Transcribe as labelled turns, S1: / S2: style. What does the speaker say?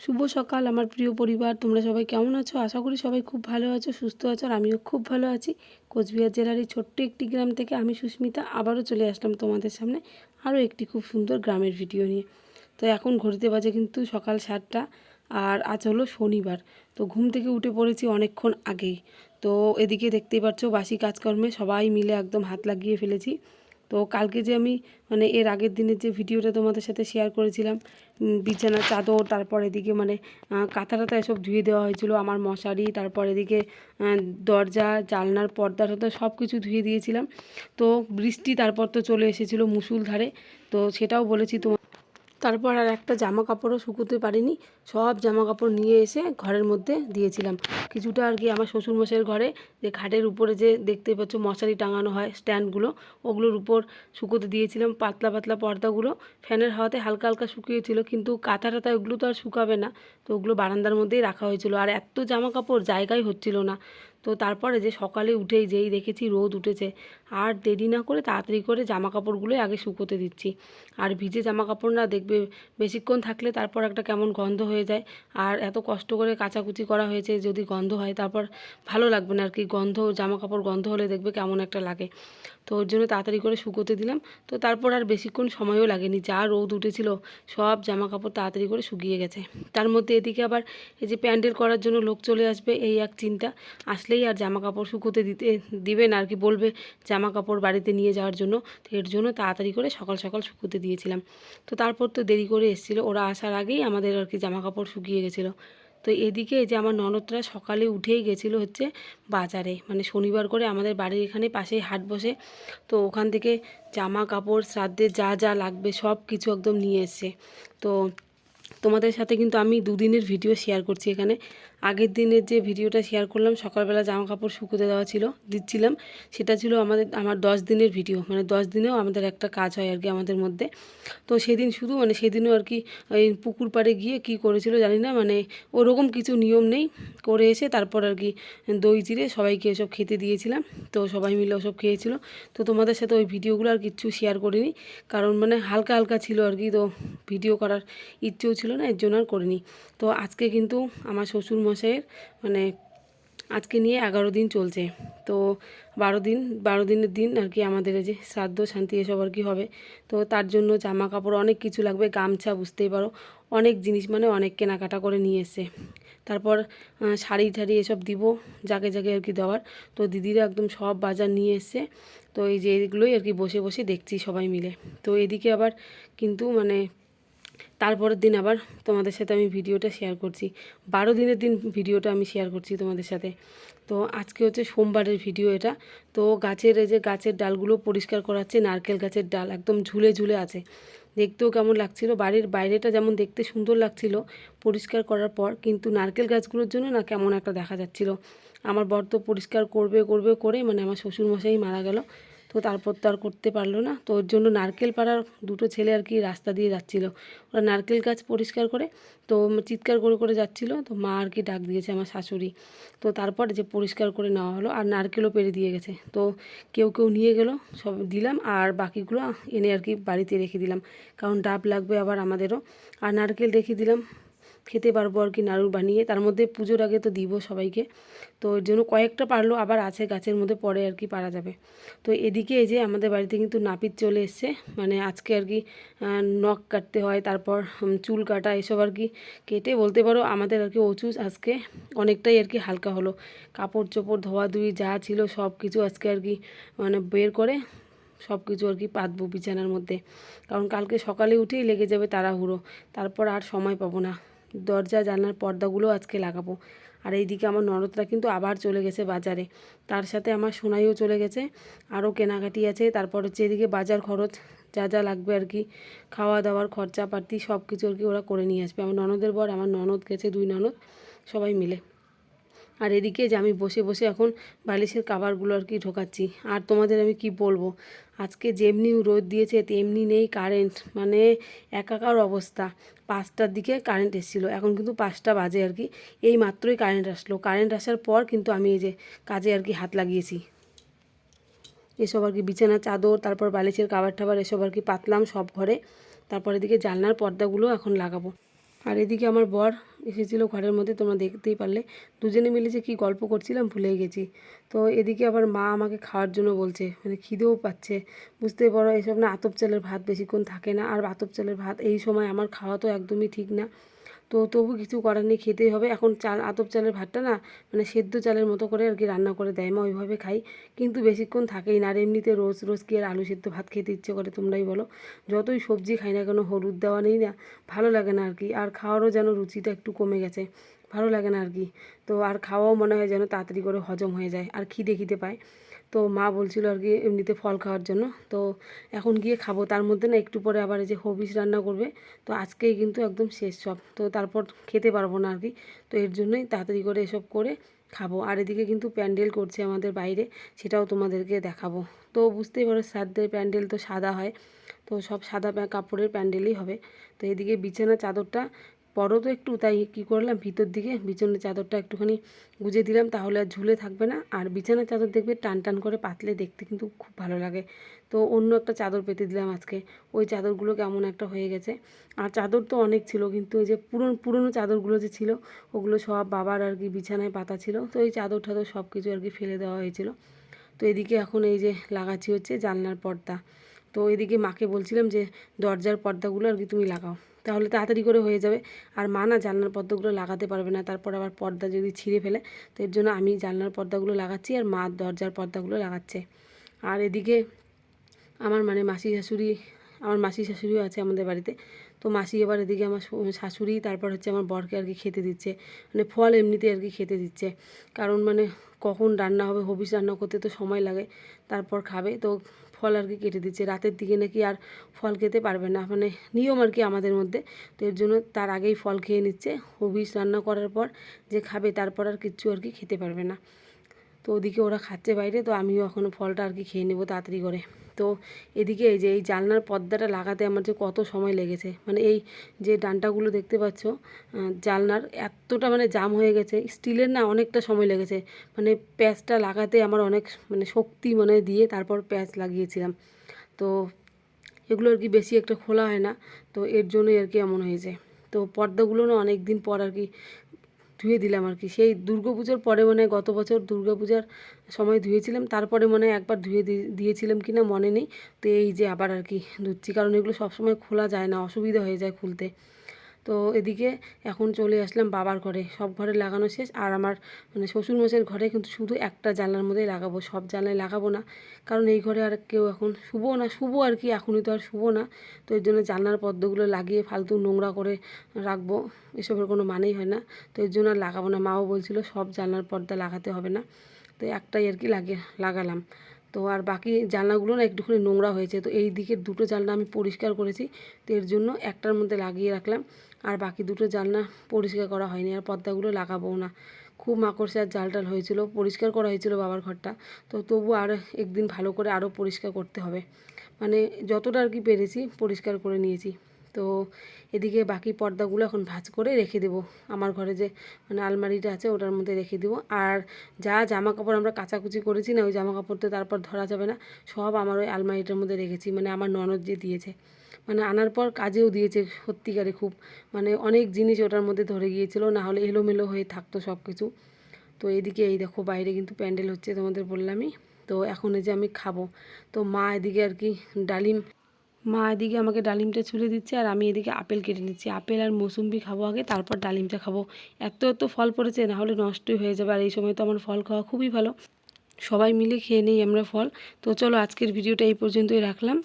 S1: শুভ সকাল, আমার প্রিয় পরিবার। তোমরা সবাই কেমন আছো? আশা করি সবাই খুব ভালো আছো, সুস্থ আছো, আর আমিও খুব ভালো আছি। কোচবিহার জেলার এই ছোট্ট একটি গ্রাম থেকে আমি সুস্মিতা আবারও চলে আসলাম তোমাদের সামনে আরও একটি খুব সুন্দর গ্রামের ভিডিও নিয়ে। তো এখন ঘড়িতে বাজে কিন্তু সকাল সাতটা, আর আজ হলো শনিবার। তো ঘুম থেকে উঠে পড়েছি অনেকক্ষণ আগেই। তো এদিকে দেখতেই পাচ্ছ, বাসি কাজকর্মে সবাই মিলে একদম হাত লাগিয়ে ফেলেছি। তো কালকে যে আমি মানে এর আগের দিনের যে ভিডিওটা তোমাদের সাথে শেয়ার করেছিলাম বিছানা চাদর তারপর এদিকে মানে আহ, কাঁথা টাথা এসব ধুয়ে দেওয়া হয়েছিল আমার মশারি তারপর এদিকে দরজা জালনার পর্দা টর্দা সব কিছু ধুয়ে দিয়েছিলাম। তো বৃষ্টি তারপর তো চলে এসেছিল মুসুলধারে তো সেটাও বলেছি তোমার তারপর আর একটা জামা কাপড়ও শুকোতে পারিনি। সব জামা কাপড় নিয়ে এসে ঘরের মধ্যে দিয়েছিলাম। কিছুটা আর কি আমার শ্বশুরমশাইয়ের ঘরে যে খাটের উপরে যে দেখতে পাচ্ছ মশারি টাঙানো হয় স্ট্যান্ডগুলো, ওগুলোর উপর শুকোতে দিয়েছিলাম। পাতলা পাতলা পর্দাগুলো। ফ্যানের হাওয়াতে হালকা হালকা শুকিয়েছিল, কিন্তু কাঁথা টাথা ওগুলো তো আর শুকাবে না। তো ওগুলো বারান্দার মধ্যেই রাখা হয়েছিল। আর এত জামা কাপড় জায়গায় হচ্ছিল না। তো তারপরে যে সকালে উঠেই যেই দেখেছি রোদ উঠেছে, আর দেরি না করে তাড়াতাড়ি করে জামা কাপড়গুলোই আগে শুকোতে দিচ্ছি। আর ভিজে জামা কাপড় না দেখবে বেশিক্ষণ থাকলে তারপর একটা কেমন গন্ধ হয়ে যায়। আর এত কষ্ট করে কাচাকুচি করা হয়েছে যদি গন্ধ হয় তারপর ভালো লাগবে না আর কি, গন্ধ জামা কাপড় গন্ধ হলে দেখবে কেমন একটা লাগে। তো ওর জন্য তাড়াতাড়ি করে শুকোতে দিলাম। তো তারপর আর বেশিক্ষণ সময়ও লাগেনি, যা রোদ উঠেছিল সব জামা কাপড় তাড়াতাড়ি করে শুকিয়ে গেছে। তার মধ্যে এদিকে আবার এই যে প্যান্ডেল করার জন্য লোক চলে আসবে, এই এক চিন্তা। আসলেই আর জামা কাপড় শুকোতে দিতে দিবে না আর কি বলবে জামা কাপড় বাড়িতে নিয়ে যাওয়ার জন্য। তো এর জন্য তাড়াতাড়ি করে সকাল সকাল শুকোতে দিয়েছিলাম। তো তারপর তো দেরি করে এসেছিল। ওরা আসার আগেই আমাদের আর কি জামা কাপড় শুকিয়ে গেছিল। তো এদিকে যে আমার ননদরা সকালে উঠেই গেছিল হচ্ছে বাজারে। মানে শনিবার করে আমাদের বাড়ির এখানে পাশেই হাট বসে। তো ওখান থেকে জামা কাপড় শ্রাদ্ধের যা যা লাগবে সব কিছু একদম নিয়ে এসছে। তো তোমাদের সাথে কিন্তু আমি দুদিনের ভিডিও শেয়ার করছি এখানে। আগের দিনের যে ভিডিওটা শেয়ার করলাম, সকালবেলা জামা কাপড় শুকোতে দেওয়া ছিল, দিচ্ছিলাম। সেটা ছিল আমাদের, আমার দশ দিনের ভিডিও মানে দশ দিনেও আমাদের একটা কাজ হয় আর কি আমাদের মধ্যে। তো সেদিন শুধু মানে সেদিনও আর কি, ওই পুকুর পাড়ে গিয়ে কি করেছিল জানি না মানে ওরকম কিছু নিয়ম নেই। করে এসে তারপর আর কি দই চিড়ে সবাইকে এসব খেতে দিয়েছিলাম। তো সবাই মিলে ওসব খেয়েছিল। তো তোমাদের সাথে ওই ভিডিওগুলো আর কিচ্ছু শেয়ার করিনি। কারণ মানে হালকা হালকা ছিল আর কি, তো ভিডিও করার ইচ্ছেও ছিল না, এর জন্য আর করিনি। তো আজকে কিন্তু আমার শ্বশুর মশাইয়ের মানে আজকে নিয়ে এগারো দিন চলছে। তো বারো দিন, বারো দিনের দিন আর কি আমাদের যে শ্রাদ্ধ, শান্তি এসব আর কি হবে। তো তার জন্য জামা কাপড় অনেক কিছু লাগবে, গামছা বুঝতেই পারো, অনেক জিনিস মানে অনেক কেনাকাটা করে নিয়ে এসে তারপর শাড়ি ঠাড়ি এসব দিব, যাকে যাকে আর কি দেওয়ার। তো দিদিরা একদম সব বাজার নিয়ে এসছে। তো এই যে এগুলোই আর কি বসে বসে দেখছি সবাই মিলে। তো এদিকে আবার কিন্তু মানে তারপরের দিন আবার তোমাদের সাথে আমি ভিডিওটা শেয়ার করছি। বারো দিনের দিন ভিডিওটা আমি শেয়ার করছি তোমাদের সাথে। তো আজকে হচ্ছে সোমবারের ভিডিও এটা। তো গাছের এই যে গাছের ডালগুলো পরিষ্কার করাচ্ছে, নারকেল গাছের ডাল একদম ঝুলে ঝুলে আছে। দেখতেও কেমন লাগছিল। বাড়ির বাইরেটা যেমন দেখতে সুন্দর লাগছিল পরিষ্কার করার পর, কিন্তু নারকেল গাছগুলোর জন্য না কেমন একটা দেখা যাচ্ছিল। আমার বর তো পরিষ্কার করবে করবে করে মানে আমার শ্বশুরমশাই মারা গেল। তো তারপর তো আর করতে পারল না। তো ওর জন্য নারকেল পাড়ার দুটো ছেলে আর কি রাস্তা দিয়ে যাচ্ছিল। ওরা নারকেল গাছ পরিষ্কার করে, তো চিৎকার করে করে যাচ্ছিল। তো মা আর কি ডাক দিয়েছে আমার শাশুড়ি। তো তারপর যে পরিষ্কার করে নেওয়া হলো আর নারকেলও পেরে দিয়ে গেছে। তো কেউ কেউ নিয়ে গেলো, সব দিলাম আর বাকিগুলো এনে আর কি বাড়িতে রেখে দিলাম। কারণ ডাব লাগবে আবার আমাদেরও। আর নারকেল রেখে দিলাম। খেতে পারব আর কি নাড়ু বানিয়ে। তার মধ্যে পুজোর আগে তো দিব সবাইকে। তো ওর জন্য কয়েকটা পারল, আবার আছে গাছের মধ্যে, পরে আর কি পারা যাবে। তো এদিকে এই যে আমাদের বাড়িতে কিন্তু নাপিত চলে এসছে। মানে আজকে আর কি নখ কাটতে হয়, তারপর চুল কাটা, এসব আর কি কেটে বলতে পারো আমাদের আর কি অচুস আজকে অনেকটাই আর কি হালকা হলো। কাপড় চোপড়, ধোয়া ধুই যা ছিল সব কিছু আজকে আর কি মানে বের করে সব কিছু আর কি পাতবো বিছানার মধ্যে। কারণ কালকে সকালে উঠেই লেগে যাবে তাড়াহুড়ো। তারপর আর সময় পাবো না। দরজা, জানলার পর্দাগুলো আজকে লাগাবো। আর এইদিকে আমার ননদরা কিন্তু আবার চলে গেছে বাজারে। তার সাথে আমার সোনাইও চলে গেছে। আরও কেনাকাটি আছে। তারপর হচ্ছে এদিকে বাজার খরচ, যা যা লাগবে আর কি। খাওয়া দাওয়ার খরচাপাতি সব কিছু আর কি ওরা করে নিয়ে আসবে। আমার ননদের বর, আমার ননদ গেছে, দুই ননদ, সবাই মিলে। আর এদিকে যে আমি বসে বসে এখন বালিশের কাভারগুলো আর কি ঢোকাচ্ছি। আর তোমাদের আমি কি বলব? আজকে যেমনি রোদ দিয়েছে, তেমনি নেই কারেন্ট মানে একাকার অবস্থা। পাঁচটার দিকে কারেন্ট এসেছিল, এখন কিন্তু পাঁচটা বাজে আর কি। এই মাত্রই কারেন্ট আসলো। কারেন্ট আসার পর কিন্তু আমি এই যে কাজে আর কি হাত লাগিয়েছি। এসব আর কি বিছানা চাদর, তারপর বালিশের কাবার টাবার এসব আর কি পাতলাম সব ঘরে। তারপর এদিকে জানলার পর্দাগুলো এখন লাগাবো। আর এদিকে আমার বর এসেছিল ঘরের মধ্যে, তোমরা দেখতেই পারলে। দুজনে মিলে যে কী গল্প করছিলাম ভুলে গেছি। তো এদিকে আবার মা আমাকে খাওয়ার জন্য বলছে মানে খিদেও পাচ্ছে। বুঝতে পারো, এসব না আতপ চালের ভাত বেশিক্ষণ থাকে না। আর আতপ চালের ভাত এই সময় আমার খাওয়া তো একদমই ঠিক না। তো তবু কিছু করার নেই, খেতেই হবে। এখন চাল, আতপ চালের ভাতটা না মানে সেদ্ধ চালের মতো করে আর কি রান্না করে দেয়। মা ওইভাবে খাই, কিন্তু বেশিক্ষণ থাকেই না। আর এমনিতে রোজ রোজ কি আর আলু সেদ্ধ ভাত খেতে ইচ্ছে করে, তোমরাই বলো। যতই সবজি খাই না কেন, হলুদ দেওয়া নেই না, ভালো লাগে না আর কি। আর খাওয়ারও যেন রুচিটা একটু কমে গেছে, ভালো লাগে না আর কি। তো আর খাওয়াও মনে হয় যেন তাড়াতাড়ি করে হজম হয়ে যায়, আর খিদে খিদে পায়। তো মা বলছিল আর কি এমনিতে ফল খাওয়ার জন্য। তো এখন গিয়ে খাব। তার মধ্যে না একটু পরে আবার এই যে হবিস রান্না করবে। তো আজকেই কিন্তু একদম শেষ সব। তো তারপর খেতে পারব না আর কি। তো এর জন্যই তাড়াতাড়ি করে এসব করে খাব। আর এদিকে কিন্তু প্যান্ডেল করছে আমাদের বাইরে। সেটাও তোমাদেরকে দেখাবো। তো বুঝতেই পারো সাদের প্যান্ডেল তো সাদা হয়। তো সব সাদা কাপড়ের প্যান্ডেলই হবে। তো এদিকে বিছানা চাদরটা বড় তো একটু, তাই কী করলাম, ভিতর দিকে বিছানার চাদরটা একটুখানি গুজে দিলাম, তাহলে আর ঝুলে থাকবে না। আর বিছানার চাদর দেখবে, টান টান করে পাতলে দেখতে কিন্তু খুব ভালো লাগে। তো অন্য একটা চাদর পেতে দিলাম আজকে। ওই চাদরগুলো কেমন একটা হয়ে গেছে। আর চাদর তো অনেক ছিল, কিন্তু ওই যে পুরনো পুরনো চাদরগুলো যে ছিল, ওগুলো সব বাবার আর কি বিছানায় পাতা ছিল। তো এই চাদর টাদর সব কিছু আর কি ফেলে দেওয়া হয়েছিল। তো এদিকে এখন এই যে লাগাচ্ছি হচ্ছে জানলার পর্দা। তো এদিকে মাকে বলছিলাম যে, দরজার পর্দাগুলো আর কি তুমি লাগাও। তাহলে তাড়াতাড়ি করে হয়ে যাবে। আর মা না জানলার পর্দাগুলো লাগাতে পারবে না, তারপর আবার পর্দা যদি ছিঁড়ে ফেলে, তো এর জন্য আমি জানলার পর্দাগুলো লাগাচ্ছি আর মা দরজার পর্দাগুলো লাগাচ্ছে। আর এদিকে আমার মানে মাসি শাশুড়ি, আমার মাসি শাশুড়িও আছে আমাদের বাড়িতে। তো মাসি এবার এদিকে আমার শাশুড়ি, তারপর হচ্ছে আমার বরকে আর কি খেতে দিচ্ছে। মানে ফল এমনিতে আর কি খেতে দিচ্ছে। কারণ মানে কখন রান্না হবে, হবিস রান্না করতে তো সময় লাগে, তারপর খাবে। তো ফল আর কি কেটে দিচ্ছে। রাতের দিকে নাকি আর ফল খেতে পারবে না মানে নিয়ম আর কি আমাদের মধ্যে। তো এর জন্য তার আগেই ফল খেয়ে নিচ্ছে। হবিস রান্না করার পর যে খাবে, তারপর আর কিচ্ছু আর কি খেতে পারবে না। তো ওদিকে ওরা খাচ্ছে বাইরে, তো আমিও এখনও ফলটা আর কি খেয়ে নেব তাড়াতাড়ি করে। তো এদিকে এই যে এই জানলার পর্দাটা লাগাতে আমার যে কত সময় লেগেছে মানে এই যে ডান্টাগুলো দেখতে পাচ্ছ জানলার এতটা মানে জাম হয়ে গেছে, স্টিলের না অনেকটা সময় লেগেছে মানে প্যাঁচটা লাগাতে আমার অনেক মানে শক্তি মানে দিয়ে তারপর প্যাঁচ লাগিয়েছিলাম। তো এগুলো আর কি বেশি একটা খোলা হয় না, তো এর জন্যই আর কি এমন হয়েছে। তো পর্দাগুলো না অনেক দিন পর আর কি ধুয়ে দিলাম আর কি। সেই দুর্গাপুজোর পরে মানে গত বছর দুর্গাপূজার সময় ধুয়েছিলাম, তারপরে মানে একবার ধুয়ে দিয়েছিলাম কি না মনে নেই। তো এই যে আবার আর কি ধুচ্ছি, কারণ এগুলো সবসময় খোলা যায় না, অসুবিধা হয়ে যায় খুলতে। তো এদিকে এখন চলে আসলাম বাবার ঘরে। সব ঘরে লাগানো শেষ। আর আমার মানে শ্বশুরমশাইয়ের ঘরে কিন্তু শুধু একটা জানলার মধ্যেই লাগাবো। সব জানলায় লাগাবো না। কারণ এই ঘরে আর কেউ এখন শুভ না। শুভ আর কি, এখনই তো আর শুভ না। তো এর জন্য জানলার পর্দাগুলো লাগিয়ে ফালতু নোংরা করে রাখব। এসবের কোনো মানেই হয় না। তো এর জন্য আর লাগাবো না। মাও বলছিল সব জানলার পর্দা লাগাতে হবে না। তো একটাই আর কি লাগিয়ে, লাগালাম। তো আর বাকি জানলাগুলো না একটুখানি নোংরা হয়েছে। তো এই দিকের দুটো জানলা আমি পরিষ্কার করেছি, তো এর জন্য একটার মধ্যে লাগিয়ে রাখলাম। আর বাকি দুটো জানলা পরিষ্কার করা হয়নি, আর পর্দাগুলো লাগাবো না। খুব মাকড়সার জাল টাল হয়েছিল, পরিষ্কার করা হয়েছিল বাবার ঘরটা। তো তবু আর একদিন ভালো করে আরও পরিষ্কার করতে হবে। মানে যতটা আর কি পেরেছি পরিষ্কার করে নিয়েছি। তো এদিকে বাকি পর্দাগুলো এখন ভাজ করে রেখে দেবো। আমার ঘরে যে মানে আলমারিটা আছে ওটার মধ্যে রেখে দেবো। আর যা জামা কাপড় আমরা কাচাকুচি করেছি না, ওই জামা কাপড় তো তারপর ধরা যাবে না, সব আমার ওই আলমারিটার মধ্যে রেখেছি। মানে আমার ননদ যে দিয়েছে মানে আনার পর কাজেও দিয়েছে সত্যিকারে খুব। মানে অনেক জিনিস ওটার মধ্যে ধরে গিয়েছিল, না হলে এলোমেলো হয়ে থাকতো সব কিছু তো এদিকে এই দেখো বাইরে কিন্তু প্যান্ডেল হচ্ছে তোমাদের বললামই। তো এখন এই যে আমি খাব। তো মা এদিকে আর কি ডালিম মা এদিকে আমাকে ডালিমটা ছুলে দিচ্ছে আর আমি এদিকে আপেল কেটে নিচ্ছি। আপেল আর মৌসুম্বি খাব আগে, তারপর ডালিমটা খাব। এত এত ফল পড়েছে, না হলে নষ্টই হয়ে যাবে। আর এই সময় তো আমার ফল খাওয়া খুবই ভালো। সবাই মিলে খেয়ে নেই আমরা ফল। তো চলো আজকের ভিডিওটা এই পর্যন্তই রাখলাম।